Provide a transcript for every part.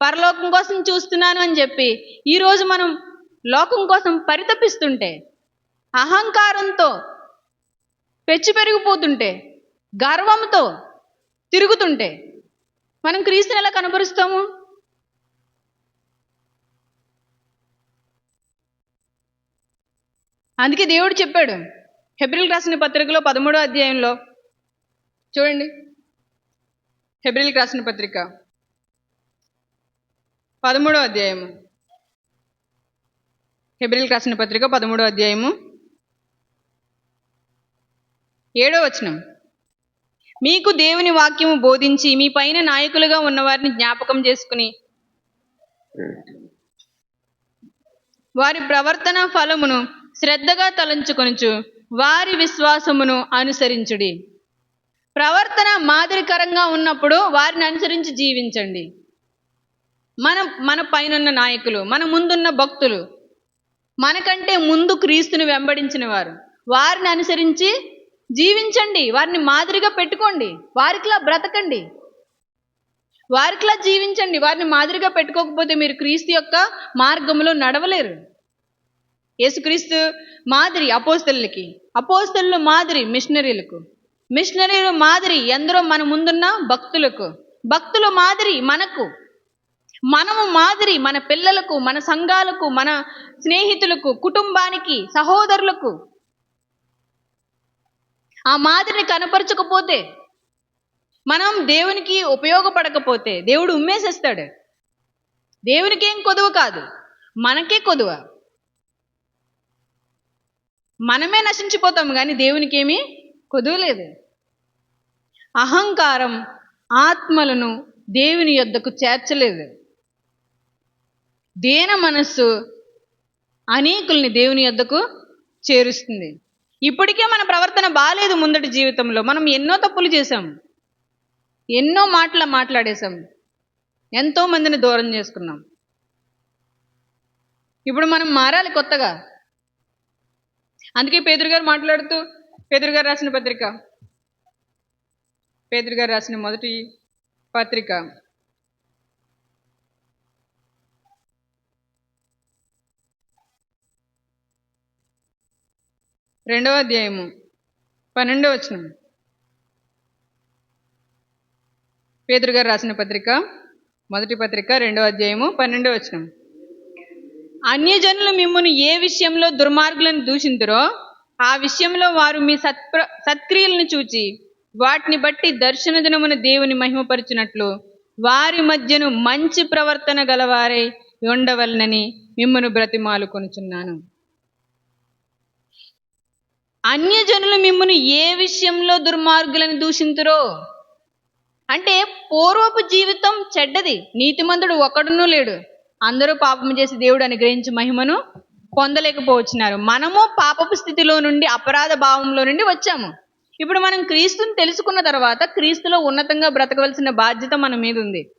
పరలోకం కోసం చూస్తున్నాను అని చెప్పి ఈరోజు మనం లోకం కోసం పరితపిస్తుంటే అహంకారంతో పెచ్చి పెరిగిపోతుంటే గర్వంతో తిరుగుతుంటే మనం క్రీస్తుని ఎలా కనపరుస్తాము అందుకే దేవుడు చెప్పాడు హెబ్రిల్ రాసిన పత్రికలో పదమూడో అధ్యాయంలో చూడండి హెబ్రిల్ రాసిన పత్రిక. పదమూడో అధ్యాయము. హెబ్రిల్ రాసిన పత్రిక పదమూడో అధ్యాయము. ఏడో వచనం. మీకు దేవుని వాక్యము బోధించి మీ పైన నాయకులుగా ఉన్నవారిని జ్ఞాపకం చేసుకుని వారి ప్రవర్తన ఫలమును శ్రద్ధగా తలంచుకొనుచు వారి విశ్వాసమును అనుసరించుడి. ప్రవర్తన మాదిరికరంగా ఉన్నప్పుడు వారిని అనుసరించి జీవించండి. మన మన పైనున్న నాయకులు మన ముందున్న భక్తులు మనకంటే ముందు క్రీస్తుని వెంబడించిన వారు వారిని అనుసరించి జీవించండి వారిని మాదిరిగా పెట్టుకోండి వారికిలా బ్రతకండి. వారికిలా జీవించండి వారిని మాదిరిగా పెట్టుకోకపోతే మీరు క్రీస్తు యొక్క మార్గంలో నడవలేరు. యేసుక్రీస్తు మాదిరి అపోస్తలకి అపోస్తలు మాదిరి మిషనరీలకు మిషనరీలు మాదిరి ఎందరో మన ముందున్న భక్తులకు భక్తులు మాదిరి మనకు మనము మాదిరి మన పిల్లలకు మన సంఘాలకు మన స్నేహితులకు కుటుంబానికి సహోదరులకు ఆ మాదిరిని కనపరచకపోతే మనం దేవునికి ఉపయోగపడకపోతే దేవుడు ఉమ్మేసేస్తాడు. దేవునికి ఏం కొదువ కాదు. మనకే కొదువ. మనమే నశించిపోతాం కానీ దేవునికి ఏమీ అహంకారం ఆత్మలను దేవుని యొద్దకు చేర్చలేదు. దేన మనస్సు అనేకుల్ని దేవుని యొద్దకు చేరుస్తుంది. ఇప్పటికే మన ప్రవర్తన బాగాలేదు ముందటి జీవితంలో. మనం ఎన్నో తప్పులు చేశాం. ఎన్నో మాటలు మాట్లాడేశాం. ఎంతో మందిని దూరం చేసుకున్నాం. ఇప్పుడు మనం మారాలి కొత్తగా. అందుకే పేదరుగారు మాట్లాడుతూ పేదరు గారు రాసిన పత్రిక. పేదరు గారు రాసిన మొదటి పత్రిక. రెండవ అధ్యాయము. పన్నెండవ వచనం. పేదరు గారు రాసిన పత్రిక మొదటి పత్రిక రెండవ అధ్యాయము పన్నెండవ వచనం. అన్యజనులు మిమ్మల్ని ఏ విషయంలో దుర్మార్గులను దూషింతురో ఆ విషయంలో వారు మీ సత్ప్ర సత్క్రియలను చూచి వాటిని బట్టి దర్శన దినమున దేవుని మహిమపరచినట్లు వారి మధ్యను మంచి ప్రవర్తన గలవారై ఉండవలనని మిమ్మను బ్రతిమాలు కొనుచున్నాను. అన్యజనులు మిమ్మల్ని ఏ విషయంలో దుర్మార్గులను దూషింతురో? అంటే పూర్వపు జీవితం చెడ్డది నీతిమంతుడు ఒకడునూ లేడు. అందరూ పాపం చేసి దేవుడు అనుగ్రహించి మహిమను పొందలేకపోవచ్చున్నారు మనము పాపపు స్థితిలో నుండి అపరాధ భావంలో నుండి వచ్చాము. ఇప్పుడు మనం క్రీస్తుని తెలుసుకున్న తర్వాత క్రీస్తులో ఉన్నతంగా బ్రతకవలసిన బాధ్యత మన మీద ఉంది.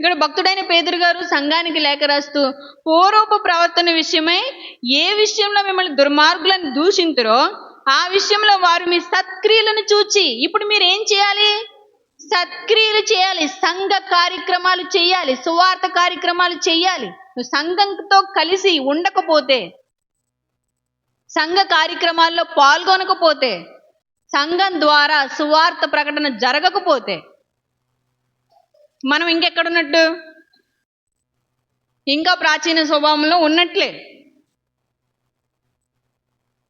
ఇక్కడ భక్తుడైన పేదరు గారు సంఘానికి లేఖ రాస్తూ పూర్వపు ప్రవర్తన విషయమై ఏ విషయంలో మిమ్మల్ని దుర్మార్గులను దూషింతురో ఆ విషయంలో వారు మీ సత్క్రియలను చూచి ఇప్పుడు మీరు ఏం చేయాలి? సత్క్రియలు చేయాలి సంఘ కార్యక్రమాలు చేయాలి సువార్త కార్యక్రమాలు చేయాలి. నువ్వు సంఘంతో కలిసి ఉండకపోతే సంఘ కార్యక్రమాల్లో పాల్గొనకపోతే సంఘం ద్వారా సువార్త ప్రకటన జరగకపోతే మనం ఇంకెక్కడున్నట్టు? ఇంకా ప్రాచీన స్వభావంలో ఉన్నట్లే.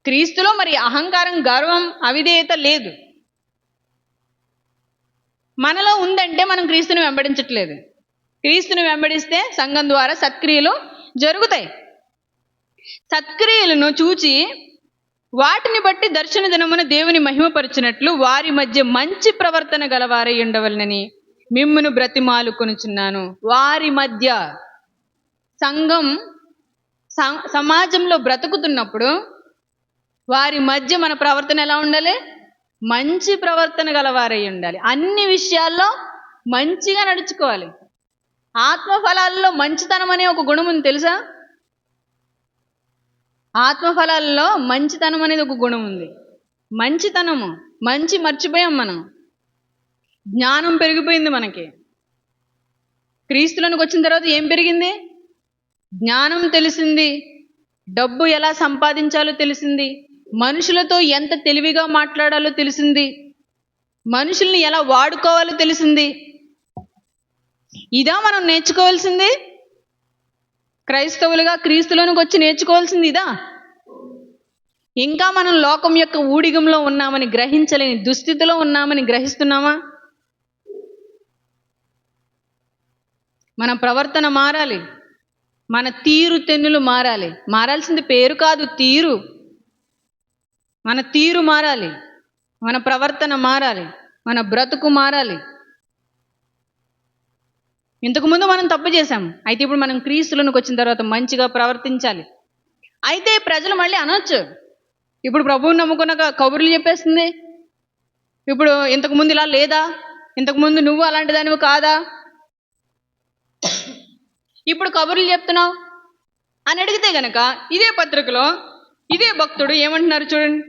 క్రీస్తులో మరి అహంకారం గర్వం అవిధేయత లేదు. మనలో ఉందంటే మనం క్రీస్తుని వెంబడించట్లేదు. క్రీస్తుని వెంబడిస్తే సంఘం ద్వారా సత్క్రియలు జరుగుతాయి. సత్క్రియలను చూచి వాటిని బట్టి దర్శన దినమున దేవుని మహిమపరిచినట్లు వారి మధ్య మంచి ప్రవర్తన గలవారై ఉండవలనని మిమ్మును బ్రతిమాలుకొనుచున్నాను. వారి మధ్య సంఘం స- సమాజంలో బ్రతుకుతున్నప్పుడు వారి మధ్య మన ప్రవర్తన ఎలా ఉండాలి? మంచి ప్రవర్తన గలవారై ఉండాలి. అన్ని విషయాల్లో మంచిగా నడుచుకోవాలి. ఆత్మఫలాల్లో మంచితనం అనే ఒక గుణం ఉంది తెలుసా? ఆత్మఫలాల్లో మంచితనం అనేది ఒక గుణం ఉంది. మంచితనము మంచి మర్చిపోయాం మనం. జ్ఞానం పెరిగిపోయింది మనకి. క్రీస్తులోనికి వచ్చిన తర్వాత ఏం పెరిగింది? జ్ఞానం తెలిసింది. డబ్బు ఎలా సంపాదించాలో తెలిసింది. మనుషులతో ఎంత తెలివిగా మాట్లాడాలో తెలిసింది. మనుషుల్ని ఎలా వాడుకోవాలో తెలిసింది. ఇదా మనం నేర్చుకోవాల్సింది. క్రైస్తవులుగా క్రీస్తులోనికి వచ్చి నేర్చుకోవాల్సింది ఇదా. ఇంకా మనం లోకం యొక్క ఊడిగంలో ఉన్నామని గ్రహించలేని దుస్థితిలో ఉన్నామని గ్రహిస్తున్నామా? మన ప్రవర్తన మారాలి. మన తీరు తెన్నులు మారాలి. మారాల్సింది పేరు కాదు తీరు. మన తీరు మారాలి. మన ప్రవర్తన మారాలి. మన బ్రతుకు మారాలి. ఇంతకుముందు మనం తప్పు చేశాం అయితే ఇప్పుడు మనం క్రీస్తులకు వచ్చిన తర్వాత మంచిగా ప్రవర్తించాలి. అయితే ప్రజలు మళ్ళీ అనొచ్చు. ఇప్పుడు ప్రభువుని నమ్ముకున్న కబుర్లు చెప్పేస్తుంది. ఇప్పుడు ఇంతకుముందు ఇలా లేదా? ఇంతకుముందు నువ్వు అలాంటి దానివి కాదా? ఇప్పుడు కబుర్లు చెప్తున్నావు? అని అడిగితే గనక ఇదే పత్రికలో ఇదే భక్తుడు ఏమంటున్నారు చూడండి.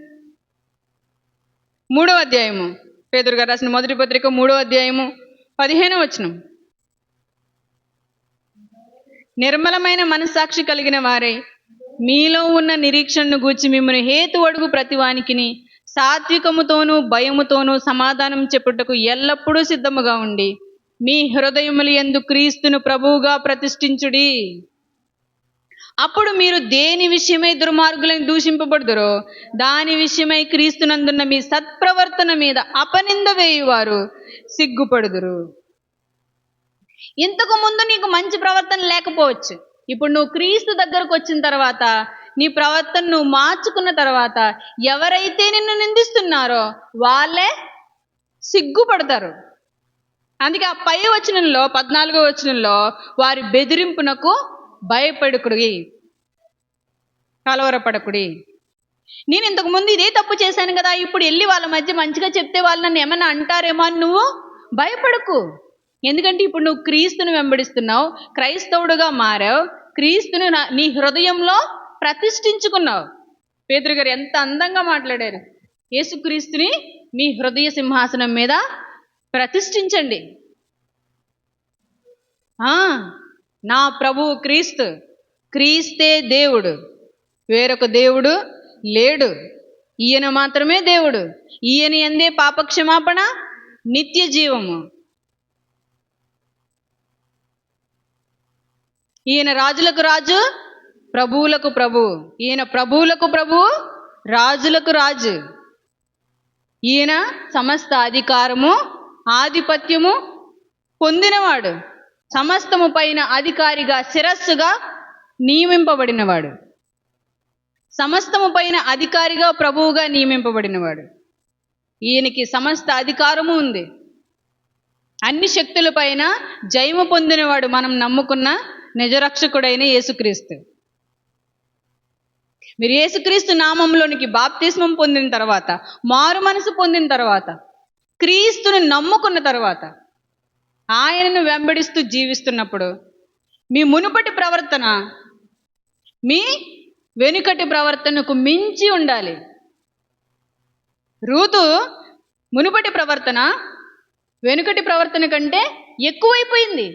మూడవ అధ్యాయము. పేదరు గారు రాసిన మొదటి పత్రిక మూడవ అధ్యాయము పదిహేను వచనం. నిర్మలమైన మనస్సాక్షి కలిగిన వారే మీలో ఉన్న నిరీక్షణను గూర్చి మిమ్మల్ని హేతు అడుగు ప్రతివానికిని సాత్వికముతోనూ భయముతోనూ సమాధానం చెప్పుటకు ఎల్లప్పుడూ సిద్ధముగా ఉండి మీ హృదయములు ఎందు క్రీస్తును ప్రభువుగా ప్రతిష్ఠించుడి. అప్పుడు మీరు దేని విషయమై దుర్మార్గులను దూషింపబడుదురో దాని విషయమై క్రీస్తునందున్న మీ సత్ప్రవర్తన మీద అపనింద వేయువారు సిగ్గుపడుదురు. ఇంతకు ముందు నీకు మంచి ప్రవర్తన లేకపోవచ్చు. ఇప్పుడు నువ్వు క్రీస్తు దగ్గరకు వచ్చిన తర్వాత నీ ప్రవర్తన నువ్వు మార్చుకున్న తర్వాత ఎవరైతే నిన్ను నిందిస్తున్నారో వాళ్ళే సిగ్గుపడతారు. అందుకే ఆ పై వచనంలో పద్నాలుగో వచనంలో వారి బెదిరింపునకు భయపడుకుడి కలవరపడకుడి. నేను ఇంతకు ముందు ఇదే తప్పు చేశాను కదా ఇప్పుడు వెళ్ళి వాళ్ళ మధ్య మంచిగా చెప్తే వాళ్ళు నన్ను ఏమన్నా అంటారేమో అని నువ్వు భయపడకు. ఎందుకంటే ఇప్పుడు నువ్వు క్రీస్తుని వెంబడిస్తున్నావు క్రైస్తవుడుగా మారావు క్రీస్తుని నీ హృదయంలో ప్రతిష్ఠించుకున్నావు. పేదరు గారు ఎంత అందంగా మాట్లాడారు. యేసుక్రీస్తుని మీ హృదయ సింహాసనం మీద ప్రతిష్ఠించండి. నా ప్రభువు క్రీస్తు క్రీస్తే దేవుడు. వేరొక దేవుడు లేడు. ఈయన మాత్రమే దేవుడు. ఈయన ఎందే పాపక్షమాపణ? నిత్య జీవము. ఈయన రాజులకు రాజు ప్రభువులకు ప్రభువు ఈయన ప్రభువులకు ప్రభువు రాజులకు రాజు. ఈయన సమస్త అధికారము ఆధిపత్యము పొందినవాడు. సమస్తము పైన అధికారిగా శిరస్సుగా నియమింపబడినవాడు. సమస్తము పైన అధికారిగా ప్రభువుగా నియమింపబడినవాడు. ఈయనకి సమస్త అధికారము ఉంది. అన్ని శక్తుల పైన జయము పొందినవాడు మనం నమ్ముకున్న నిజరక్షకుడైన యేసుక్రీస్తు. మీరు యేసుక్రీస్తు నామంలోనికి బాప్తిస్మం పొందిన తర్వాత మారు మనసు పొందిన తర్వాత క్రీస్తుని నమ్ముకున్న తర్వాత ఆయనను వెంబడిస్తూ జీవిస్తున్నప్పుడు మీ మునుపటి ప్రవర్తన మీ వెనుకటి ప్రవర్తనకు మించి ఉండాలి. రూతు మునుపటి ప్రవర్తన వెనుకటి ప్రవర్తన కంటే ఎక్కువైపోయింది.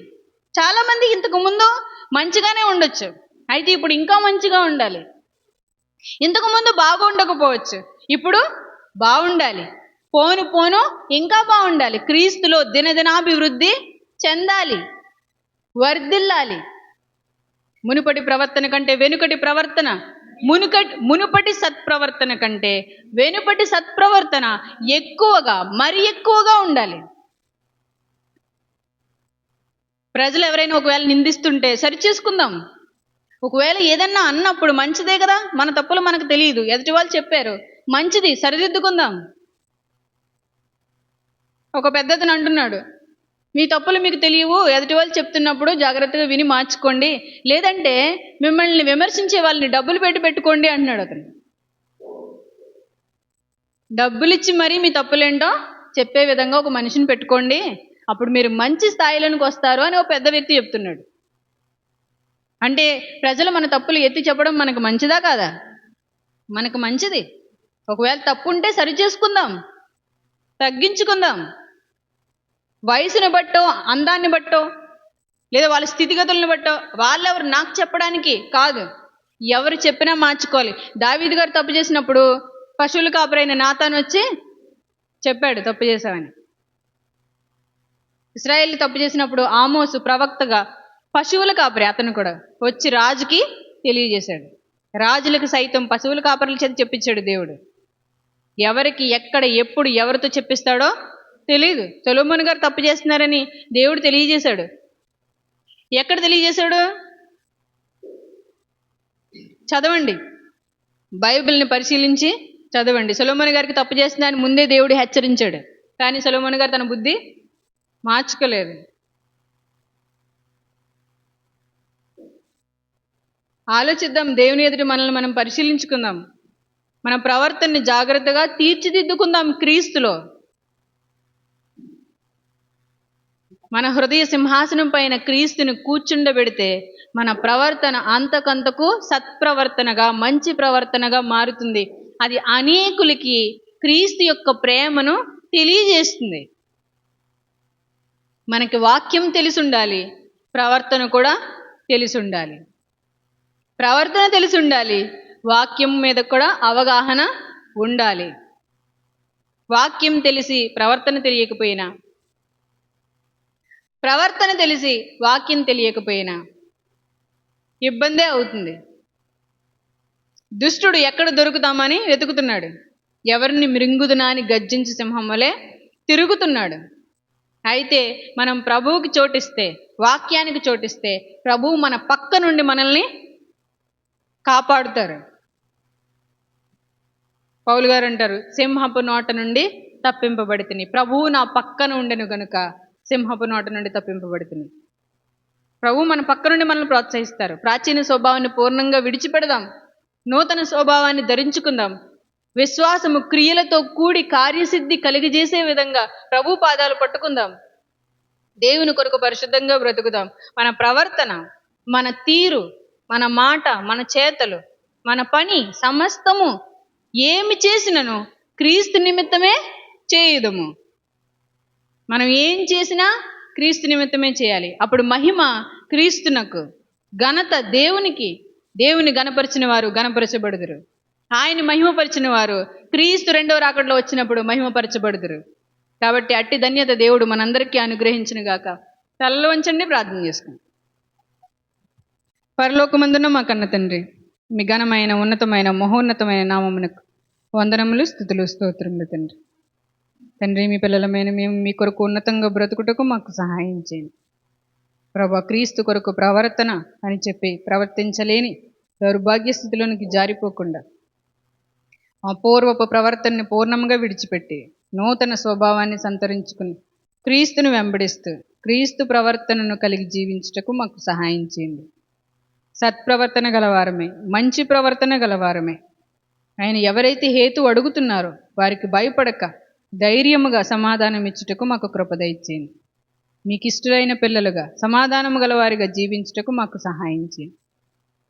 చాలామంది ఇంతకు ముందు మంచిగానే ఉండొచ్చు. అయితే ఇప్పుడు ఇంకా మంచిగా ఉండాలి. ఇంతకు ముందు బాగుండకపోవచ్చు. ఇప్పుడు బాగుండాలి. పోను పోను ఇంకా బాగుండాలి. క్రీస్తులో దినదినాభివృద్ధి చెందాలి. వర్ధిల్లాలి. మునుపటి ప్రవర్తన కంటే వెనుకటి ప్రవర్తన మునుకటి మునుపటి సత్ప్రవర్తన కంటే వెనుపటి సత్ప్రవర్తన ఎక్కువగా మరి ఎక్కువగా ఉండాలి. ప్రజలు ఎవరైనా ఒకవేళ నిందిస్తుంటే సరి చేసుకుందాం. ఒకవేళ ఏదన్నా అన్నప్పుడు మంచిదే కదా? మన తప్పులు మనకు తెలియదు. ఎదుటి వాళ్ళు చెప్పారు. మంచిది సరిదిద్దుకుందాం. ఒక పెద్దతను అంటున్నాడు మీ తప్పులు మీకు తెలియవు ఎదుటి వాళ్ళు చెప్తున్నప్పుడు జాగ్రత్తగా విని మార్చుకోండి. లేదంటే మిమ్మల్ని విమర్శించే వాళ్ళని డబ్బులు పెట్టి పెట్టుకోండి అంటున్నాడు అతను. డబ్బులు ఇచ్చి మరీ మీ తప్పులేంటో చెప్పే విధంగా ఒక మనిషిని పెట్టుకోండి. అప్పుడు మీరు మంచి స్థాయిలోనికి వస్తారు అని ఒక పెద్ద వ్యక్తి చెప్తున్నాడు. అంటే ప్రజలు మన తప్పులు ఎత్తి చెప్పడం మనకు మంచిదా కాదా? మనకు మంచిది. ఒకవేళ తప్పు ఉంటే సరి చేసుకుందాం. తగ్గించుకుందాం. వయసుని బట్టో అందాన్ని బట్టో లేదా వాళ్ళ స్థితిగతులను బట్టో వాళ్ళెవరు నాకు చెప్పడానికి కాదు. ఎవరు చెప్పినా మార్చుకోవాలి. దావీదు గారు తప్పు చేసినప్పుడు పశువుల కాపురైన నాతాను వచ్చి చెప్పాడు తప్పు చేశావని. ఇస్రాయేల్ తప్పు చేసినప్పుడు ఆమోసు ప్రవక్తగా పశువుల కాపరి అతను కూడా వచ్చి రాజుకి తెలియజేశాడు. రాజులకు సైతం పశువుల కాపరుల చేత చెప్పించాడు దేవుడు. ఎవరికి ఎక్కడ ఎప్పుడు ఎవరితో చెప్పిస్తాడో తెలియదు సొలోమోన్ గారు తప్పు చేస్తున్నారని దేవుడు తెలియజేశాడు. ఎక్కడ తెలియజేశాడు? చదవండి. బైబిల్ని పరిశీలించి చదవండి. సొలోమోన్ గారికి తప్పు చేస్తున్నారని ముందే దేవుడు హెచ్చరించాడు. కానీ సొలోమోన్ గారు తన బుద్ధి మార్చుకోలేదు. ఆలోచిద్దాం. దేవుని ఎదుటి మనల్ని మనం పరిశీలించుకుందాం. మన ప్రవర్తనని జాగ్రత్తగా తీర్చిదిద్దుకుందాం క్రీస్తులో. మన హృదయ సింహాసనం పైన క్రీస్తుని కూర్చుండబెడితే మన ప్రవర్తన అంతకంతకు సత్ప్రవర్తనగా మంచి ప్రవర్తనగా మారుతుంది. అది అనేకులకి క్రీస్తు యొక్క ప్రేమను తెలియజేస్తుంది. మనకి వాక్యం తెలిసుండాలి ప్రవర్తన కూడా తెలిసుండాలి. ప్రవర్తన తెలిసుండాలి వాక్యం మీద కూడా అవగాహన ఉండాలి. వాక్యం తెలిసి ప్రవర్తన తెలియకపోయినా ప్రవర్తన తెలిసి వాక్యం తెలియకపోయినా ఇబ్బందే అవుతుంది. దుష్టుడు ఎక్కడ దొరుకుతామని వెతుకుతున్నాడు. ఎవరిని మృంగుదునా అని గర్జించి సింహం వలె తిరుగుతున్నాడు. అయితే మనం ప్రభువుకి చోటిస్తే వాక్యానికి చోటిస్తే ప్రభువు మన పక్క నుండి మనల్ని కాపాడుతారు. పౌలు గారు అంటారు సింహపు నోట నుండి తప్పింపబడితిని. ప్రభువు నా పక్కన ఉండెను గనుక సింహపు నోట నుండి తప్పింపబడుతుంది. ప్రభు మన పక్క నుండి మనల్ని ప్రోత్సహిస్తారు. ప్రాచీన స్వభావాన్ని పూర్ణంగా విడిచిపెడదాం. నూతన స్వభావాన్ని ధరించుకుందాం. విశ్వాసము క్రియలతో కూడి కార్యసిద్ధి కలిగజేసే విధంగా ప్రభు పాదాలు పట్టుకుందాం. దేవుని కొరకు పరిశుద్ధంగా బ్రతుకుదాం. మన ప్రవర్తన మన తీరు మన మాట మన చేతలు మన పని సమస్తము ఏమి చేసినను క్రీస్తు నిమిత్తమే చేయుదము. మనం ఏం చేసినా క్రీస్తు నిమిత్తమే చేయాలి. అప్పుడు మహిమ క్రీస్తునకు ఘనత దేవునికి దేవుని గణపరిచిన వారు గణపరచబడుదురు ఆయన మహిమపరిచిన వారు క్రీస్తు రెండవ రాకడలో వచ్చినప్పుడు మహిమపరచబడుదురు. కాబట్టి అట్టి ధన్యత దేవుడు మనందరికీ అనుగ్రహించిన గాక. తలలో వంచండి ప్రార్థన చేసుకుందాం. పరలోకమందున మా కన్న తండ్రి మీ ఘనమైన ఉన్నతమైన మహోన్నతమైన నామమునకు వందనములు స్థుతులు స్తోత్రములు తండ్రి. తండ్రి మీ పిల్లలమైన మేము మీ కొరకు ఉన్నతంగా బ్రతుకుటకు మాకు సహాయం చేయండి. ప్రభా క్రీస్తు కొరకు ప్రవర్తన అని చెప్పి ప్రవర్తించలేని దౌర్భాగ్య స్థితిలోనికి జారిపోకుండా ఆ పూర్వపు ప్రవర్తనని పూర్ణంగా విడిచిపెట్టి నూతన స్వభావాన్ని సంతరించుకుని క్రీస్తును వెంబడిస్తూ క్రీస్తు ప్రవర్తనను కలిగి జీవించుటకు మాకు సహాయం చేయండి. సత్ప్రవర్తన గలవారమే మంచి ప్రవర్తన గలవారమే. ఆయన ఎవరైతే హేతు అడుగుతున్నారో వారికి భయపడక ధైర్యముగా సమాధానం ఇచ్చుటకు మాకు కృపద ఇచ్చేయండి మీకు ఇష్టమైన పిల్లలుగా సమాధానము గలవారిగా జీవించుటకు మాకు సహాయం చేయండి.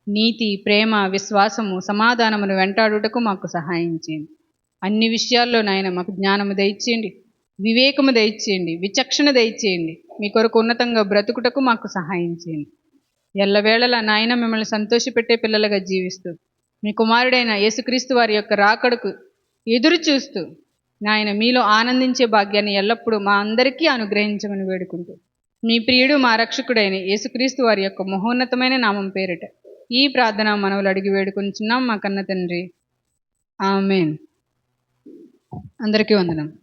నీతి ప్రేమ విశ్వాసము సమాధానమును వెంటాడుటకు మాకు సహాయం చేయండి. అన్ని విషయాల్లో నాయన మాకు జ్ఞానము దయచేయండి. వివేకము దయచేయండి. విచక్షణ దయచేయండి. మీ కొరకు ఉన్నతంగా బ్రతుకుటకు మాకు సహాయం చేయండి. ఎల్లవేళలా నాయన మిమ్మల్ని సంతోషపెట్టే పిల్లలుగా జీవిస్తూ మీ కుమారుడైన యేసుక్రీస్తు వారి యొక్క రాకడకు ఎదురు చూస్తూ నాయన మీలో ఆనందించే భాగ్యాన్ని ఎల్లప్పుడూ మా అందరికీ అనుగ్రహించమని వేడుకుంటూ. మీ ప్రియుడు మా రక్షకుడైన యేసుక్రీస్తు వారి యొక్క మహోన్నతమైన నామం పేరిట ఈ ప్రార్థన మనవులు అడిగి వేడుకుంటున్నాం మా కన్న తండ్రి. ఆమెన్. అందరికీ వందనం.